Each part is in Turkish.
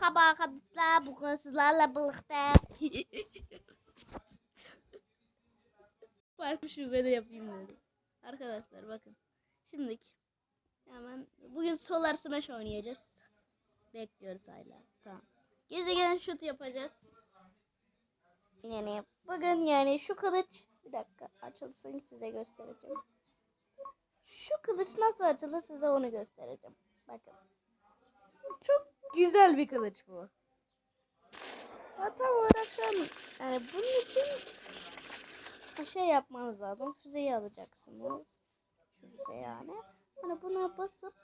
Merhaba arkadaşlar. Bugün sizlerle birlikte. Farklı şube de yapayım dedim. Arkadaşlar bakın. Şimdiki. Hemen bugün Solar Smash oynayacağız. Bekliyoruz hala. Tamam. Gezegen şut yapacağız. Yani bugün yani şu kılıç bir dakika açılsın size göstereceğim. Şu kılıç nasıl açılır size onu göstereceğim. Bakın. Çok güzel bir kılıç bu. Ha, tam olarak şu an yani bunun için bir şey yapmanız lazım. Füzeyi alacaksınız. Şu füze yani. Hani buna basıp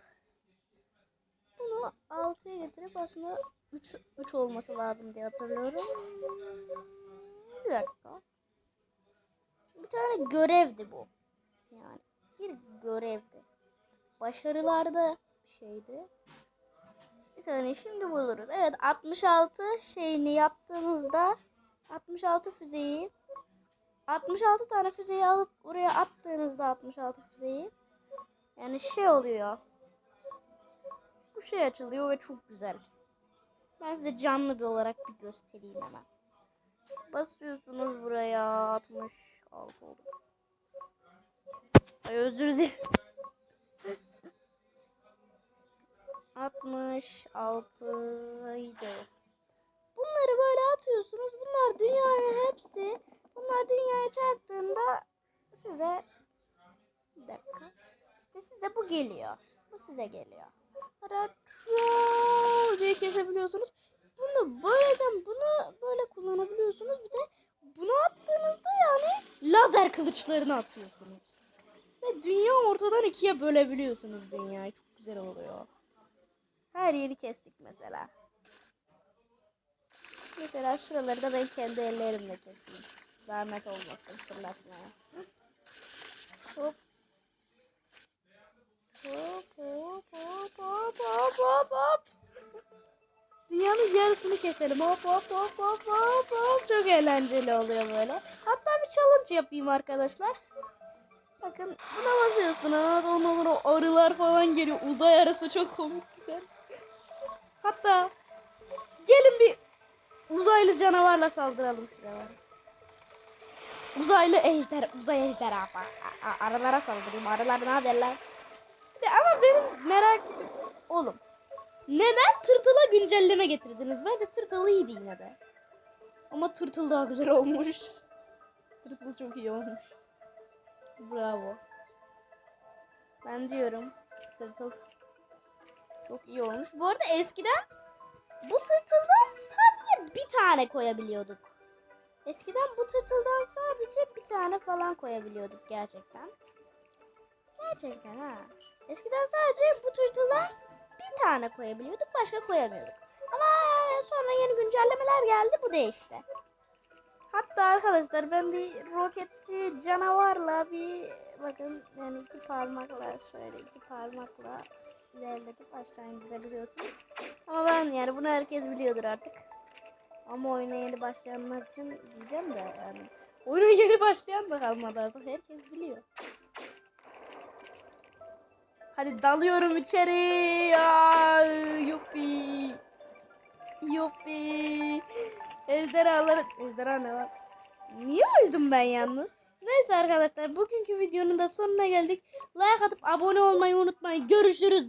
bunu 6'ya getirip aslında 3 3 olması lazım diye hatırlıyorum. Bir dakika. Bir tane görevdi bu. Yani bir görevdi. Başarılarda şeydi. Saniye şimdi buluruz. Evet 66 şeyini yaptığınızda 66 füzeyi 66 tane füzeyi alıp oraya attığınızda 66 füzeyi yani şey oluyor. Bu şey açılıyor ve çok güzel. Ben size canlı bir olarak bir göstereyim hemen. Basıyorsunuz buraya 66 oldu. Ay özür dilerim. 66 idi. Bunları böyle atıyorsunuz. Bunlar dünyaya hepsi. Bunlar dünyaya çarptığında size bir dakika. İşte size bu geliyor. Bu size geliyor. Diye kesebiliyorsunuz. Bunu böyleden bunu böyle kullanabiliyorsunuz. Bir de bunu attığınızda yani lazer kılıçlarını atıyorsunuz. Ve dünya ortadan ikiye bölebiliyorsunuz dünyayı. Çok güzel oluyor. Her yeri kestik mesela. Mesela şuraları da ben kendi ellerimle keseyim. Zahmet olmasın fırlatmaya. Hop. Hop hop hop hop hop hop hop. Dünyanın yarısını keselim. Hop hop hop hop hop hop. Çok eğlenceli oluyor böyle. Hatta bir challenge yapayım arkadaşlar. Bakın buna basıyorsunuz. Ondan sonra arılar falan geliyor. Uzay arası çok komik güzel. Hatta gelin bir uzaylı canavarla saldıralım şuraya. Uzaylı ejder, uzay ejderhası. A- a- Arılara saldırayım. Arılar ne haberler? De ama benim merak ettim. Oğlum. Neden tırtıla güncelleme getirdiniz? Bence tırtıl iyiydi yine de. Ama tırtıl daha güzel olmuş. Tırtıl çok iyi olmuş. Bravo. Ben diyorum. Tırtıl çok iyi olmuş. Bu arada eskiden bu tırtıldan sadece bir tane koyabiliyorduk. Eskiden bu tırtıldan sadece bir tane falan koyabiliyorduk gerçekten. Gerçekten ha. Eskiden sadece bu tırtıldan bir tane koyabiliyorduk. Başka koyamıyorduk. Ama sonra yeni güncellemeler geldi. Bu değişti. Hatta arkadaşlar ben bir roketçi canavarla bir bakın yani iki parmakla şöyle iki parmakla ilerletip aşağı indirebiliyorsunuz. Ama ben yani bunu herkes biliyordur artık. Ama oyuna yeni başlayanlar için diyeceğim de yani oyuna yeni başlayan da kalmadı artık herkes biliyor. Hadi dalıyorum içeri. Ay, yuppi. Yuppi. Ejderhaları... Ejderha ne lan? Niye öldüm ben yalnız? Neyse arkadaşlar bugünkü videonun da sonuna geldik. Like atıp abone olmayı unutmayın. Görüşürüz.